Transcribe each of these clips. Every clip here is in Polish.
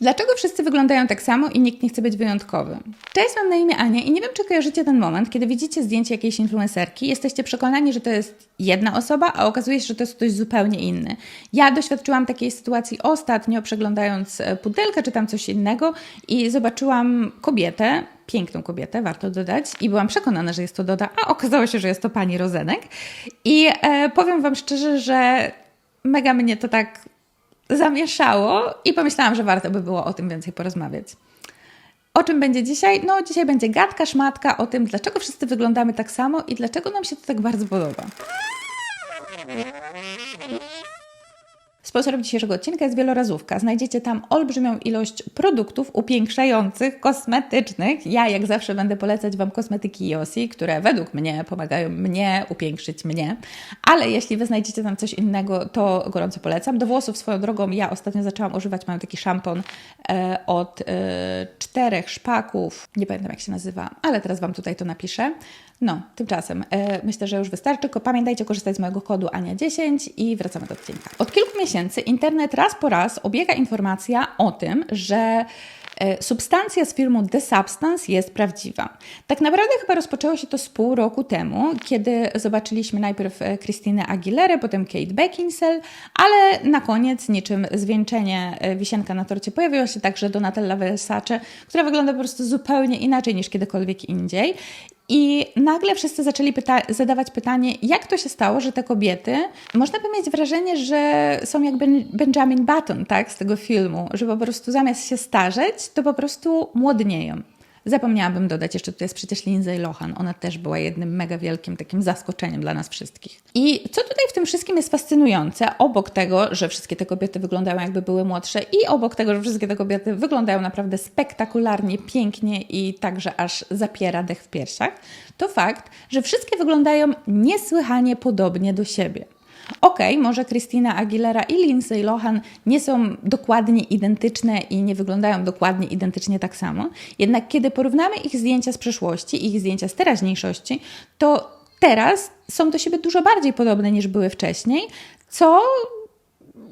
Dlaczego wszyscy wyglądają tak samo i nikt nie chce być wyjątkowy? Cześć, mam na imię Ania i nie wiem, czy kojarzycie ten moment, kiedy widzicie zdjęcie jakiejś influencerki, jesteście przekonani, że to jest jedna osoba, a okazuje się, że to jest ktoś zupełnie inny. Ja doświadczyłam takiej sytuacji ostatnio, przeglądając e, pudelkę czy tam coś innego i zobaczyłam kobietę, piękną kobietę, warto dodać, i byłam przekonana, że jest to Doda, a okazało się, że jest to pani Rozenek. I e, powiem Wam szczerze, że mega mnie to tak zamieszało i pomyślałam, że warto by było o tym więcej porozmawiać. O czym będzie dzisiaj? No, dzisiaj będzie gadka, szmatka o tym, dlaczego wszyscy wyglądamy tak samo i dlaczego nam się to tak bardzo podoba. Sponsorem dzisiejszego odcinka jest wielorazówka. Znajdziecie tam olbrzymią ilość produktów upiększających, kosmetycznych. Ja, jak zawsze, będę polecać Wam kosmetyki Yossi, które według mnie pomagają mnie upiększyć mnie. Ale jeśli Wy znajdziecie tam coś innego, to gorąco polecam. Do włosów swoją drogą ja ostatnio zaczęłam używać, mam taki szampon e, od e, czterech szpaków. Nie pamiętam, jak się nazywa, ale teraz Wam tutaj to napiszę. No, tymczasem e, myślę, że już wystarczy, tylko pamiętajcie korzystać z mojego kodu Ania10 i wracamy do odcinka. Od kilku miesięcy internet raz po raz obiega informacja o tym, że e, substancja z filmu The Substance jest prawdziwa. Tak naprawdę chyba rozpoczęło się to z pół roku temu, kiedy zobaczyliśmy najpierw e, Christinę Aguilerę, potem Kate Beckinsale, ale na koniec niczym zwieńczenie e, wisienka na torcie pojawiła się także Donatella Versace, która wygląda po prostu zupełnie inaczej niż kiedykolwiek indziej. I nagle wszyscy zaczęli pyta zadawać pytanie, jak to się stało, że te kobiety, można by mieć wrażenie, że są jak ben Benjamin Button, tak, z tego filmu, że po prostu zamiast się starzeć, to po prostu młodnieją. Zapomniałabym dodać, jeszcze tutaj jest przecież Lindsay Lohan. Ona też była jednym mega wielkim takim zaskoczeniem dla nas wszystkich. I co tutaj w tym wszystkim jest fascynujące, obok tego, że wszystkie te kobiety wyglądają jakby były młodsze i obok tego, że wszystkie te kobiety wyglądają naprawdę spektakularnie, pięknie i także aż zapiera dech w piersiach, to fakt, że wszystkie wyglądają niesłychanie podobnie do siebie. Okej, okay, może Christina Aguilera i Lindsay Lohan nie są dokładnie identyczne i nie wyglądają dokładnie identycznie tak samo, jednak kiedy porównamy ich zdjęcia z przeszłości i ich zdjęcia z teraźniejszości, to teraz są do siebie dużo bardziej podobne niż były wcześniej, co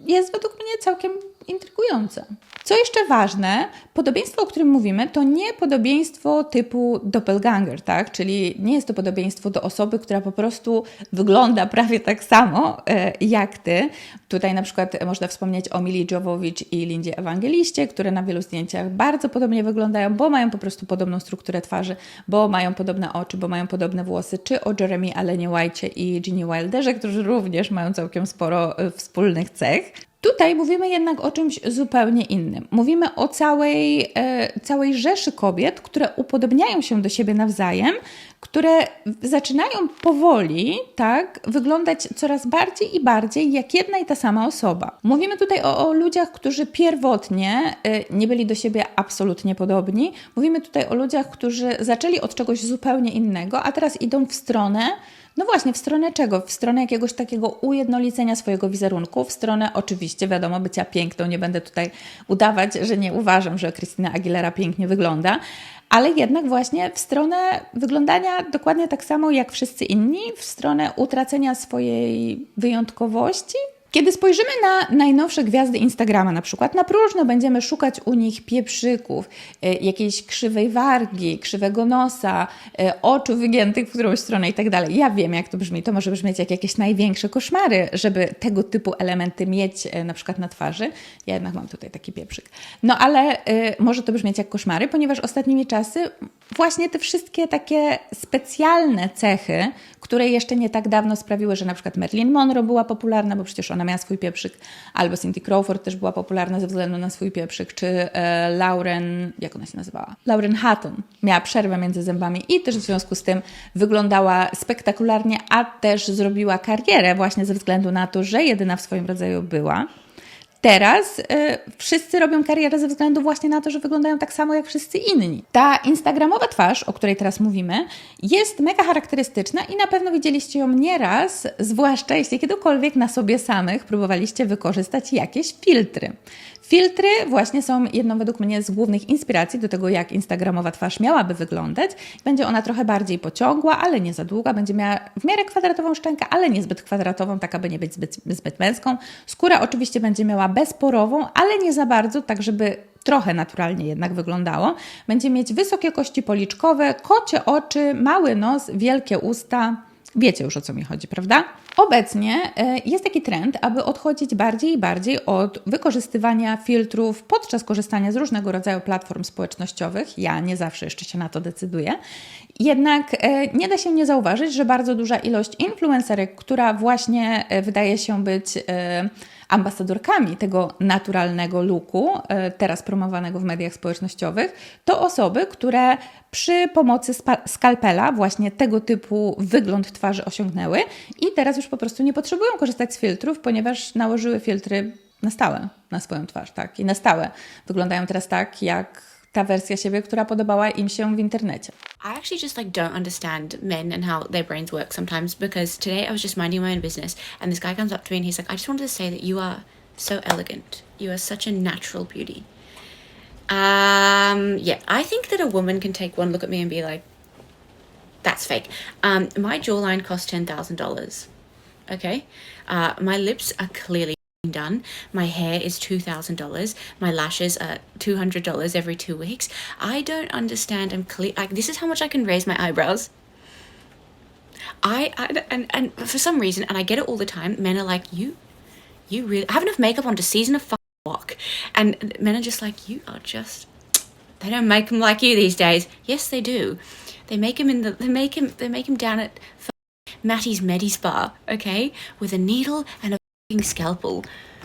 jest według mnie całkiem intrygujące. Co jeszcze ważne, podobieństwo, o którym mówimy, to nie podobieństwo typu doppelganger, tak? Czyli nie jest to podobieństwo do osoby, która po prostu wygląda prawie tak samo e, jak ty. Tutaj na przykład można wspomnieć o Mili Jovovich i Lindzie Ewangeliście, które na wielu zdjęciach bardzo podobnie wyglądają, bo mają po prostu podobną strukturę twarzy, bo mają podobne oczy, bo mają podobne włosy, czy o Jeremy Allenie White i Ginny Wilderze, którzy również mają całkiem sporo e, wspólnych cech. Tutaj mówimy jednak o czymś zupełnie innym. Mówimy o całej, e, całej rzeszy kobiet, które upodobniają się do siebie nawzajem, które zaczynają powoli tak, wyglądać coraz bardziej i bardziej jak jedna i ta sama osoba. Mówimy tutaj o, o ludziach, którzy pierwotnie e, nie byli do siebie absolutnie podobni. Mówimy tutaj o ludziach, którzy zaczęli od czegoś zupełnie innego, a teraz idą w stronę no właśnie, w stronę czego? W stronę jakiegoś takiego ujednolicenia swojego wizerunku, w stronę oczywiście, wiadomo, bycia piękną. Nie będę tutaj udawać, że nie uważam, że Krystyna Aguilera pięknie wygląda, ale jednak właśnie w stronę wyglądania dokładnie tak samo jak wszyscy inni, w stronę utracenia swojej wyjątkowości, kiedy spojrzymy na najnowsze gwiazdy Instagrama, na przykład na próżno będziemy szukać u nich pieprzyków, y, jakiejś krzywej wargi, krzywego nosa, y, oczu wygiętych w którąś stronę i tak. Ja wiem, jak to brzmi. To może brzmieć jak jakieś największe koszmary, żeby tego typu elementy mieć y, na przykład na twarzy. Ja jednak mam tutaj taki pieprzyk. No ale może to brzmieć jak koszmary, ponieważ ostatnimi czasy właśnie te wszystkie takie specjalne cechy, które jeszcze nie tak dawno sprawiły, że na przykład Marilyn Monroe była popularna, bo przecież ona miała swój pieprzyk, albo Cindy Crawford też była popularna ze względu na swój pieprzyk, czy e, Lauren, jak ona się nazywała? Lauren Hutton miała przerwę między zębami i też w związku z tym wyglądała spektakularnie, a też zrobiła karierę właśnie ze względu na to, że jedyna w swoim rodzaju była. Teraz y, wszyscy robią karierę ze względu właśnie na to, że wyglądają tak samo jak wszyscy inni. Ta instagramowa twarz, o której teraz mówimy, jest mega charakterystyczna i na pewno widzieliście ją nieraz, zwłaszcza jeśli kiedykolwiek na sobie samych próbowaliście wykorzystać jakieś filtry. Filtry właśnie są jedną według mnie z głównych inspiracji do tego, jak instagramowa twarz miałaby wyglądać. Będzie ona trochę bardziej pociągła, ale nie za długa. Będzie miała w miarę kwadratową szczękę, ale nie zbyt kwadratową, tak aby nie być zbyt, zbyt męską. Skóra oczywiście będzie miała bezporową, ale nie za bardzo, tak żeby trochę naturalnie jednak wyglądało. Będzie mieć wysokie kości policzkowe, kocie oczy, mały nos, wielkie usta. Wiecie już o co mi chodzi, prawda? Obecnie e, jest taki trend, aby odchodzić bardziej i bardziej od wykorzystywania filtrów podczas korzystania z różnego rodzaju platform społecznościowych. Ja nie zawsze jeszcze się na to decyduję. Jednak e, nie da się nie zauważyć, że bardzo duża ilość influencerek, która właśnie e, wydaje się być ambasadorkami tego naturalnego looku, teraz promowanego w mediach społecznościowych, to osoby, które przy pomocy skalpela właśnie tego typu wygląd twarzy osiągnęły i teraz już po prostu nie potrzebują korzystać z filtrów, ponieważ nałożyły filtry na stałe na swoją twarz, tak? I na stałe wyglądają teraz tak, jak ta wersja siebie, która podobała im się w internecie. I actually just like don't understand men and how their brains work sometimes because today I was just minding my own business and this guy comes up to me and he's like, I just wanted to say that you are so elegant. You are such a natural beauty. Um, yeah, I think that a woman can take one look at me and be like, that's fake. Um, my jawline cost ten thousand dollars. Okay, uh, my lips are clearly done. My hair is two thousand dollars. My lashes are two hundred dollars every two weeks. I don't understand. I'm clear. Like this is how much I can raise my eyebrows. I, I and and for some reason, and I get it all the time. Men are like, you, you really I have enough makeup on to season a fucking walk, and men are just like, you are just. They don't make them like you these days. Yes, they do. They make them in the. They make him. They make him down at Matty's Medi Spa, okay, with a needle and a.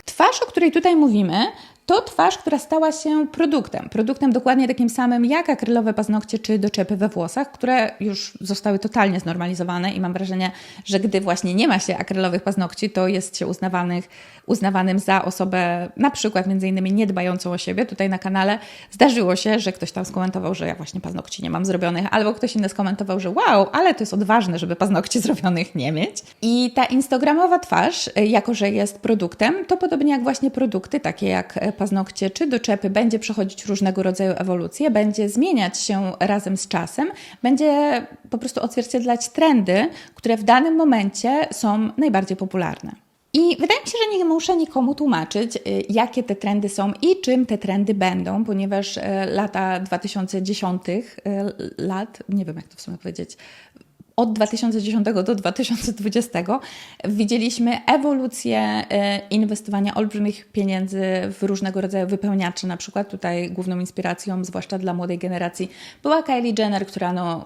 Twarz, o której tutaj mówimy, to twarz, która stała się produktem. Produktem dokładnie takim samym jak akrylowe paznokcie czy doczepy we włosach, które już zostały totalnie znormalizowane i mam wrażenie, że gdy właśnie nie ma się akrylowych paznokci, to jest się uznawanych, uznawanym za osobę na przykład między innymi niedbającą o siebie. Tutaj na kanale zdarzyło się, że ktoś tam skomentował, że ja właśnie paznokci nie mam zrobionych, albo ktoś inny skomentował, że wow, ale to jest odważne, żeby paznokci zrobionych nie mieć. I ta instagramowa twarz, jako że jest produktem, to podobnie jak właśnie produkty, takie jak paznokcie czy doczepy, będzie przechodzić różnego rodzaju ewolucje, będzie zmieniać się razem z czasem, będzie po prostu odzwierciedlać trendy, które w danym momencie są najbardziej popularne. I wydaje mi się, że nie muszę nikomu tłumaczyć, y, jakie te trendy są i czym te trendy będą, ponieważ y, lata 2010 y, lat, nie wiem jak to w sumie powiedzieć, od 2010 do 2020 widzieliśmy ewolucję inwestowania olbrzymich pieniędzy w różnego rodzaju wypełniacze. Na przykład tutaj główną inspiracją, zwłaszcza dla młodej generacji, była Kylie Jenner, która no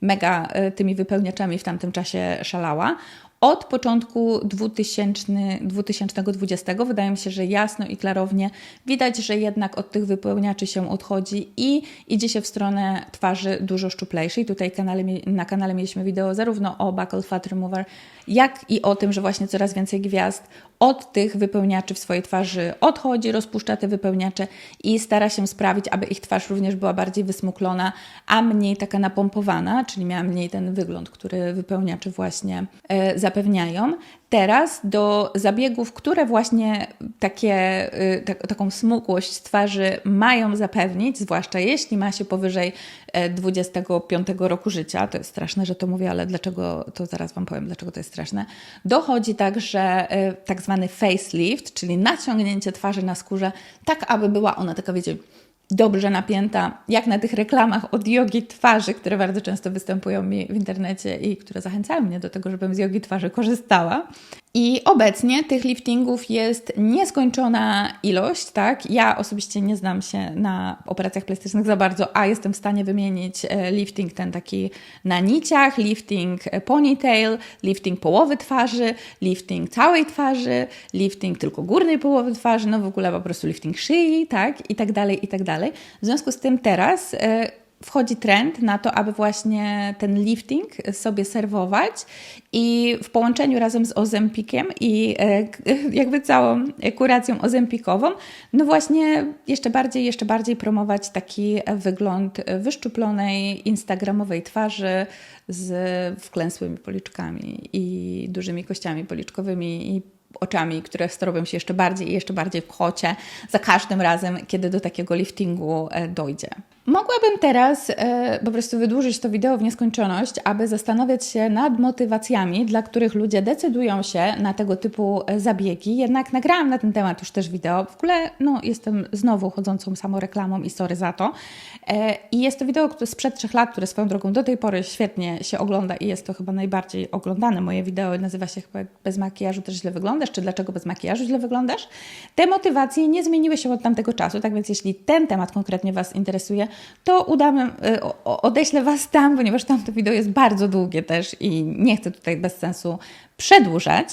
mega tymi wypełniaczami w tamtym czasie szalała od początku 2000, 2020 wydaje mi się, że jasno i klarownie widać, że jednak od tych wypełniaczy się odchodzi i idzie się w stronę twarzy dużo szczuplejszej. Tutaj kanale, na kanale mieliśmy wideo zarówno o Buckle Fat Remover, jak i o tym, że właśnie coraz więcej gwiazd od tych wypełniaczy w swojej twarzy odchodzi, rozpuszcza te wypełniacze i stara się sprawić, aby ich twarz również była bardziej wysmuklona, a mniej taka napompowana, czyli miała mniej ten wygląd, który wypełniacze właśnie e, zapewniają. Teraz do zabiegów, które właśnie takie, y, tak, taką smukłość twarzy mają zapewnić, zwłaszcza jeśli ma się powyżej 25 e, roku życia, to jest straszne, że to mówię, ale dlaczego, to zaraz Wam powiem, dlaczego to jest straszne, dochodzi także e, tak zwany facelift, czyli naciągnięcie twarzy na skórze, tak aby była ona taka, wiecie, dobrze napięta, jak na tych reklamach od jogi twarzy, które bardzo często występują mi w internecie i które zachęcają mnie do tego, żebym z jogi twarzy korzystała. I obecnie tych liftingów jest nieskończona ilość, tak? Ja osobiście nie znam się na operacjach plastycznych za bardzo, a jestem w stanie wymienić e, lifting ten taki na niciach, lifting ponytail, lifting połowy twarzy, lifting całej twarzy, lifting tylko górnej połowy twarzy, no w ogóle po prostu lifting szyi, tak? I tak dalej, i tak dalej. W związku z tym teraz e, wchodzi trend na to, aby właśnie ten lifting sobie serwować i w połączeniu razem z ozempikiem i e, jakby całą kuracją ozempikową, no właśnie jeszcze bardziej, jeszcze bardziej promować taki wygląd wyszczuplonej, instagramowej twarzy z wklęsłymi policzkami i dużymi kościami policzkowymi i oczami, które sterowią się jeszcze bardziej i jeszcze bardziej w chocie za każdym razem, kiedy do takiego liftingu e, dojdzie. Mogłabym teraz e, po prostu wydłużyć to wideo w nieskończoność, aby zastanawiać się nad motywacjami, dla których ludzie decydują się na tego typu e, zabiegi. Jednak nagrałam na ten temat już też wideo. W ogóle no, jestem znowu chodzącą samoreklamą i sorry za to. E, I jest to wideo które sprzed trzech lat, które swoją drogą do tej pory świetnie się ogląda i jest to chyba najbardziej oglądane moje wideo. Nazywa się chyba Bez makijażu też źle wyglądasz, czy Dlaczego bez makijażu źle wyglądasz? Te motywacje nie zmieniły się od tamtego czasu, tak więc jeśli ten temat konkretnie Was interesuje, to udamy, y, odeślę Was tam, ponieważ tamto wideo jest bardzo długie też i nie chcę tutaj bez sensu przedłużać.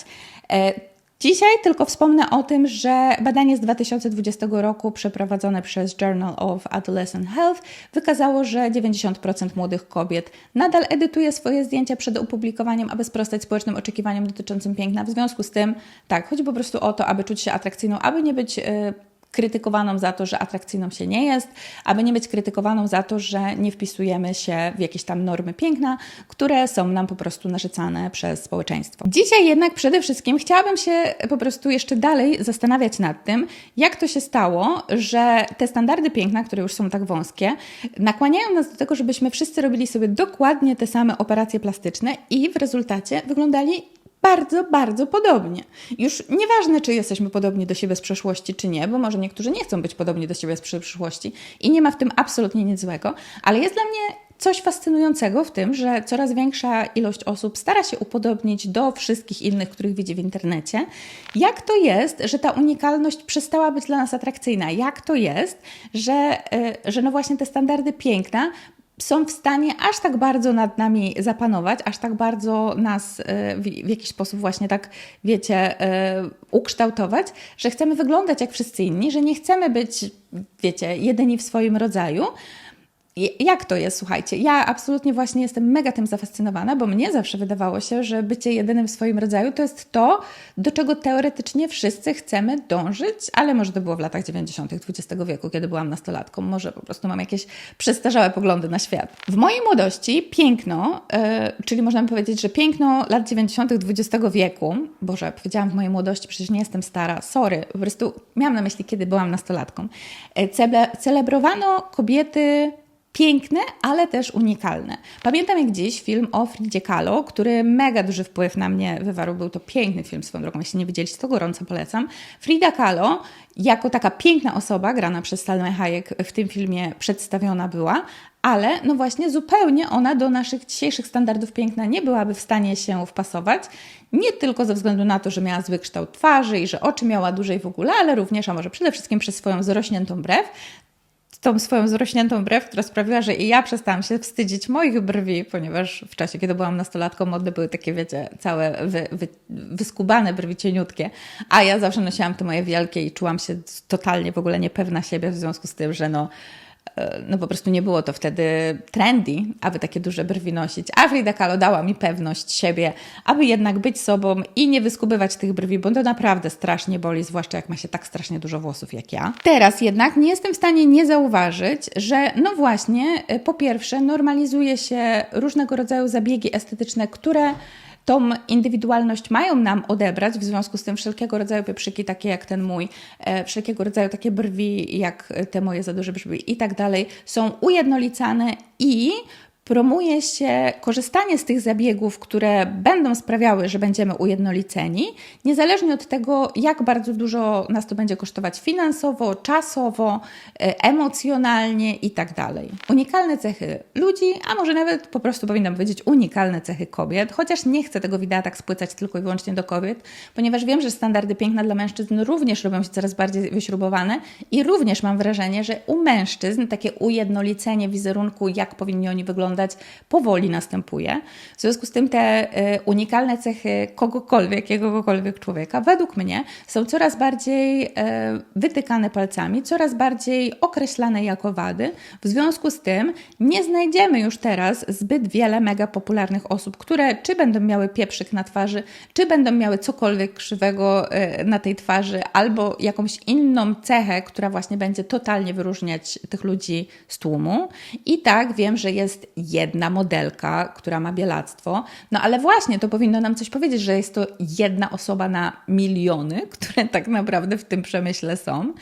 E, Dzisiaj tylko wspomnę o tym, że badanie z 2020 roku przeprowadzone przez Journal of Adolescent Health wykazało, że 90% młodych kobiet nadal edytuje swoje zdjęcia przed opublikowaniem, aby sprostać społecznym oczekiwaniom dotyczącym piękna. W związku z tym, tak, chodzi po prostu o to, aby czuć się atrakcyjną, aby nie być. y, krytykowaną za to, że atrakcyjną się nie jest, aby nie być krytykowaną za to, że nie wpisujemy się w jakieś tam normy piękna, które są nam po prostu narzucane przez społeczeństwo. Dzisiaj jednak przede wszystkim chciałabym się po prostu jeszcze dalej zastanawiać nad tym, jak to się stało, że te standardy piękna, które już są tak wąskie, nakłaniają nas do tego, żebyśmy wszyscy robili sobie dokładnie te same operacje plastyczne i w rezultacie wyglądali bardzo, bardzo podobnie. Już nieważne, czy jesteśmy podobni do siebie z przeszłości, czy nie, bo może niektórzy nie chcą być podobni do siebie z przyszłości i nie ma w tym absolutnie nic złego, ale jest dla mnie coś fascynującego w tym, że coraz większa ilość osób stara się upodobnić do wszystkich innych, których widzi w internecie. Jak to jest, że ta unikalność przestała być dla nas atrakcyjna? Jak to jest, że, y, że no właśnie te standardy piękna są w stanie aż tak bardzo nad nami zapanować, aż tak bardzo nas e, w, jakiś sposób właśnie tak, wiecie, e, ukształtować, że chcemy wyglądać jak wszyscy inni, że nie chcemy być, wiecie, jedyni w swoim rodzaju. Jak to jest, słuchajcie? Ja absolutnie właśnie jestem mega tym zafascynowana, bo mnie zawsze wydawało się, że bycie jedynym w swoim rodzaju to jest to, do czego teoretycznie wszyscy chcemy dążyć, ale może to było w latach 90. XX wieku, kiedy byłam nastolatką. Może po prostu mam jakieś przestarzałe poglądy na świat. W mojej młodości piękno, yy, czyli można powiedzieć, że piękno lat 90. XX wieku, Boże, powiedziałam w mojej młodości, przecież nie jestem stara, sorry, po prostu miałam na myśli, kiedy byłam nastolatką. Cele- celebrowano kobiety piękne, ale też unikalne. Pamiętam jak dziś film o Fridzie Kahlo, który mega duży wpływ na mnie wywarł. Był to piękny film swoją drogą. Jeśli nie widzieliście, to gorąco polecam. Frida Kahlo jako taka piękna osoba, grana przez Salmę Hayek w tym filmie przedstawiona była, ale no właśnie zupełnie ona do naszych dzisiejszych standardów piękna nie byłaby w stanie się wpasować. Nie tylko ze względu na to, że miała zły kształt twarzy i że oczy miała dłużej w ogóle, ale również, a może przede wszystkim przez swoją zrośniętą brew tą swoją zrośniętą brew, która sprawiła, że i ja przestałam się wstydzić moich brwi, ponieważ w czasie, kiedy byłam nastolatką, modne były takie, wiecie, całe wy, wy, wyskubane brwi cieniutkie, a ja zawsze nosiłam te moje wielkie i czułam się totalnie w ogóle niepewna siebie w związku z tym, że no no po prostu nie było to wtedy trendy, aby takie duże brwi nosić. A Frida Kahlo dała mi pewność siebie, aby jednak być sobą i nie wyskubywać tych brwi, bo to naprawdę strasznie boli, zwłaszcza jak ma się tak strasznie dużo włosów jak ja. Teraz jednak nie jestem w stanie nie zauważyć, że no właśnie, po pierwsze normalizuje się różnego rodzaju zabiegi estetyczne, które tą indywidualność mają nam odebrać, w związku z tym wszelkiego rodzaju pieprzyki, takie jak ten mój, e, wszelkiego rodzaju takie brwi, jak te moje za duże brwi i tak dalej, są ujednolicane i promuje się korzystanie z tych zabiegów, które będą sprawiały, że będziemy ujednoliceni, niezależnie od tego, jak bardzo dużo nas to będzie kosztować finansowo, czasowo, e, emocjonalnie i tak. Unikalne cechy ludzi, a może nawet po prostu powinnam powiedzieć unikalne cechy kobiet, chociaż nie chcę tego wideo tak spłycać tylko i wyłącznie do kobiet, ponieważ wiem, że standardy piękna dla mężczyzn również robią się coraz bardziej wyśrubowane i również mam wrażenie, że u mężczyzn takie ujednolicenie wizerunku, jak powinni oni wyglądać, powoli następuje. W związku z tym te y, unikalne cechy kogokolwiek, jakiegokolwiek człowieka, według mnie są coraz bardziej y, wytykane palcami, coraz bardziej określane jako wady. W związku z tym nie znajdziemy już teraz zbyt wiele mega popularnych osób, które czy będą miały pieprzyk na twarzy, czy będą miały cokolwiek krzywego y, na tej twarzy, albo jakąś inną cechę, która właśnie będzie totalnie wyróżniać tych ludzi z tłumu. I tak wiem, że jest jedna modelka, która ma bielactwo. No ale właśnie to powinno nam coś powiedzieć, że jest to jedna osoba na miliony, które tak naprawdę w tym przemyśle są.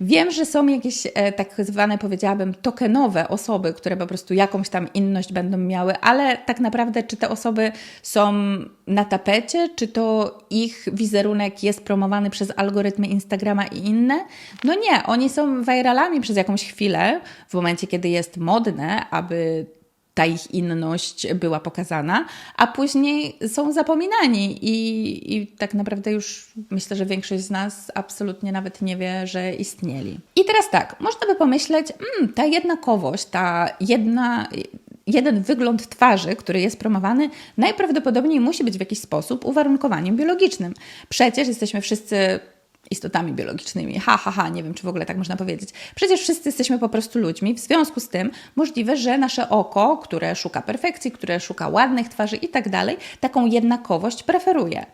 Wiem, że są jakieś e, tak zwane, powiedziałabym, tokenowe osoby, które po prostu jakąś tam inność będą miały, ale tak naprawdę czy te osoby są na tapecie, czy to ich wizerunek jest promowany przez algorytmy Instagrama i inne? No nie, oni są viralami przez jakąś chwilę, w momencie, kiedy jest modne, aby ta ich inność była pokazana, a później są zapominani i, i tak naprawdę już myślę, że większość z nas absolutnie nawet nie wie, że istnieli. I teraz tak, można by pomyśleć, mm, ta jednakowość, ta jedna, jeden wygląd twarzy, który jest promowany, najprawdopodobniej musi być w jakiś sposób uwarunkowaniem biologicznym. Przecież jesteśmy wszyscy istotami biologicznymi. Ha, ha, ha, nie wiem, czy w ogóle tak można powiedzieć. Przecież wszyscy jesteśmy po prostu ludźmi, w związku z tym możliwe, że nasze oko, które szuka perfekcji, które szuka ładnych twarzy i tak dalej, taką jednakowość preferuje.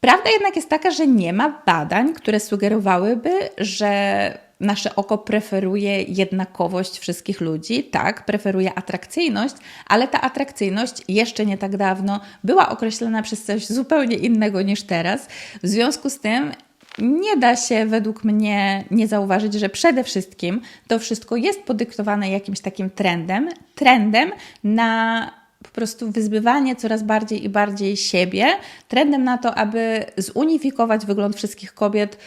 Prawda jednak jest taka, że nie ma badań, które sugerowałyby, że nasze oko preferuje jednakowość wszystkich ludzi. Tak, preferuje atrakcyjność, ale ta atrakcyjność jeszcze nie tak dawno była określona przez coś zupełnie innego niż teraz. W związku z tym nie da się według mnie nie zauważyć, że przede wszystkim to wszystko jest podyktowane jakimś takim trendem, trendem na po prostu wyzbywanie coraz bardziej i bardziej siebie, trendem na to, aby zunifikować wygląd wszystkich kobiet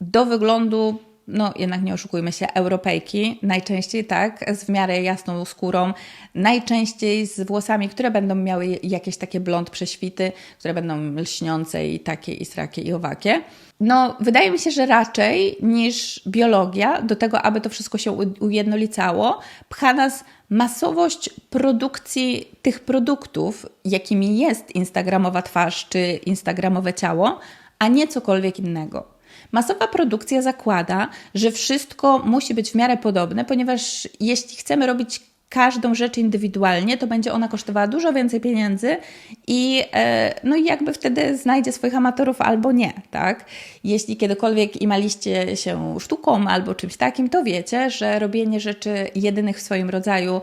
do wyglądu no jednak nie oszukujmy się, Europejki, najczęściej tak, z w miarę jasną skórą, najczęściej z włosami, które będą miały jakieś takie blond prześwity, które będą lśniące i takie, i srakie, i owakie. No, wydaje mi się, że raczej niż biologia, do tego, aby to wszystko się ujednolicało, pcha nas masowość produkcji tych produktów, jakimi jest Instagramowa twarz czy Instagramowe ciało, a nie cokolwiek innego. Masowa produkcja zakłada, że wszystko musi być w miarę podobne, ponieważ jeśli chcemy robić każdą rzecz indywidualnie, to będzie ona kosztowała dużo więcej pieniędzy i e, no i jakby wtedy znajdzie swoich amatorów albo nie, tak? Jeśli kiedykolwiek imaliście się sztuką albo czymś takim, to wiecie, że robienie rzeczy jedynych w swoim rodzaju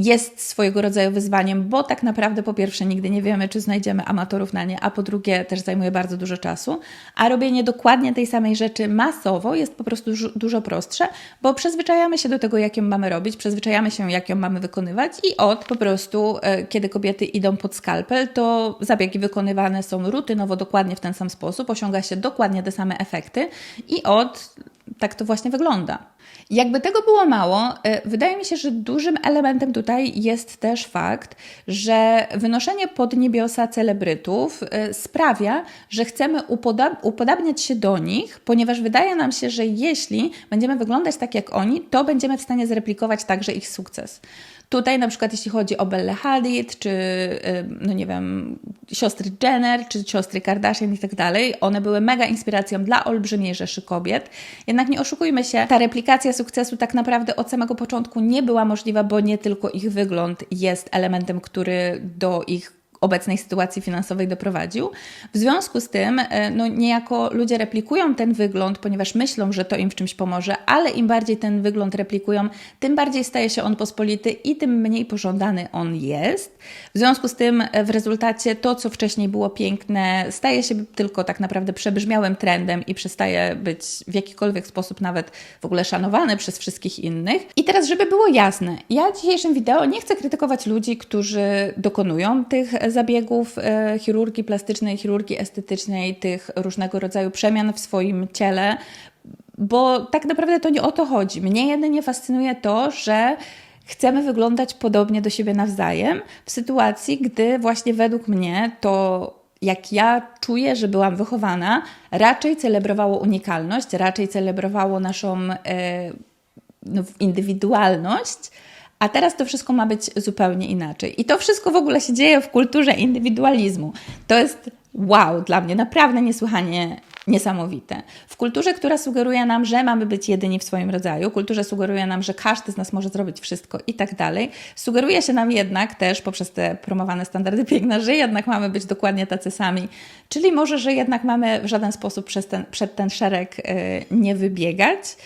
jest swojego rodzaju wyzwaniem, bo tak naprawdę po pierwsze nigdy nie wiemy, czy znajdziemy amatorów na nie, a po drugie też zajmuje bardzo dużo czasu, a robienie dokładnie tej samej rzeczy masowo jest po prostu dużo prostsze, bo przyzwyczajamy się do tego, jak ją mamy robić, przyzwyczajamy się, jak ją mamy wykonywać i od po prostu, e, kiedy kobiety idą pod skalpel, to zabiegi wykonywane są rutynowo, dokładnie w ten sam sposób, osiąga się dokładnie te same efekty i od tak to właśnie wygląda. Jakby tego było mało, y, wydaje mi się, że dużym elementem tutaj jest też fakt, że wynoszenie pod niebiosa celebrytów y, sprawia, że chcemy upodab upodabniać się do nich, ponieważ wydaje nam się, że jeśli będziemy wyglądać tak jak oni, to będziemy w stanie zreplikować także ich sukces. Tutaj na przykład jeśli chodzi o Belle Hadid, czy no nie wiem, siostry Jenner, czy siostry Kardashian i tak dalej, one były mega inspiracją dla olbrzymiej rzeszy kobiet. Jednak nie oszukujmy się, ta replikacja sukcesu tak naprawdę od samego początku nie była możliwa, bo nie tylko ich wygląd jest elementem, który do ich obecnej sytuacji finansowej doprowadził. W związku z tym, e, no niejako ludzie replikują ten wygląd, ponieważ myślą, że to im w czymś pomoże, ale im bardziej ten wygląd replikują, tym bardziej staje się on pospolity i tym mniej pożądany on jest. W związku z tym, e, w rezultacie to, co wcześniej było piękne, staje się tylko tak naprawdę przebrzmiałym trendem i przestaje być w jakikolwiek sposób nawet w ogóle szanowane przez wszystkich innych. I teraz, żeby było jasne, ja w dzisiejszym wideo nie chcę krytykować ludzi, którzy dokonują tych zabiegów e, chirurgii plastycznej, chirurgii estetycznej, tych różnego rodzaju przemian w swoim ciele, bo tak naprawdę to nie o to chodzi. Mnie jedynie fascynuje to, że chcemy wyglądać podobnie do siebie nawzajem, w sytuacji, gdy właśnie według mnie to jak ja czuję, że byłam wychowana, raczej celebrowało unikalność, raczej celebrowało naszą e, no, indywidualność, a teraz to wszystko ma być zupełnie inaczej. I to wszystko w ogóle się dzieje w kulturze indywidualizmu. To jest wow, dla mnie naprawdę niesłychanie niesamowite. W kulturze, która sugeruje nam, że mamy być jedyni w swoim rodzaju, kulturze sugeruje nam, że każdy z nas może zrobić wszystko i tak dalej, sugeruje się nam jednak też poprzez te promowane standardy piękna, że jednak mamy być dokładnie tacy sami, czyli może, że jednak mamy w żaden sposób ten, przed ten szereg yy, nie wybiegać.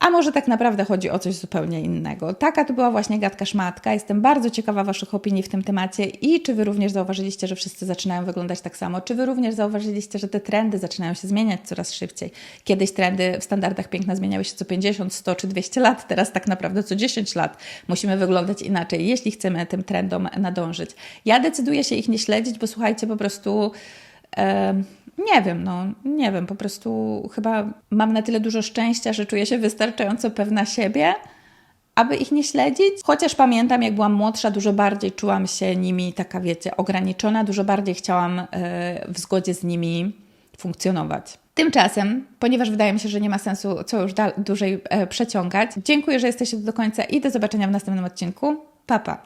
A może tak naprawdę chodzi o coś zupełnie innego? Taka to była właśnie gadka szmatka. Jestem bardzo ciekawa Waszych opinii w tym temacie i czy Wy również zauważyliście, że wszyscy zaczynają wyglądać tak samo? Czy Wy również zauważyliście, że te trendy zaczynają się zmieniać coraz szybciej? Kiedyś trendy w standardach piękna zmieniały się co 50, 100 czy 200 lat, teraz tak naprawdę co 10 lat musimy wyglądać inaczej, jeśli chcemy tym trendom nadążyć. Ja decyduję się ich nie śledzić, bo słuchajcie, po prostu. em, nie wiem, no nie wiem, po prostu chyba mam na tyle dużo szczęścia, że czuję się wystarczająco pewna siebie, aby ich nie śledzić. Chociaż pamiętam, jak byłam młodsza, dużo bardziej czułam się nimi taka, wiecie, ograniczona, dużo bardziej chciałam e, w zgodzie z nimi funkcjonować. Tymczasem, ponieważ wydaje mi się, że nie ma sensu co już dłużej e, przeciągać, dziękuję, że jesteście do końca i do zobaczenia w następnym odcinku. Pa, pa.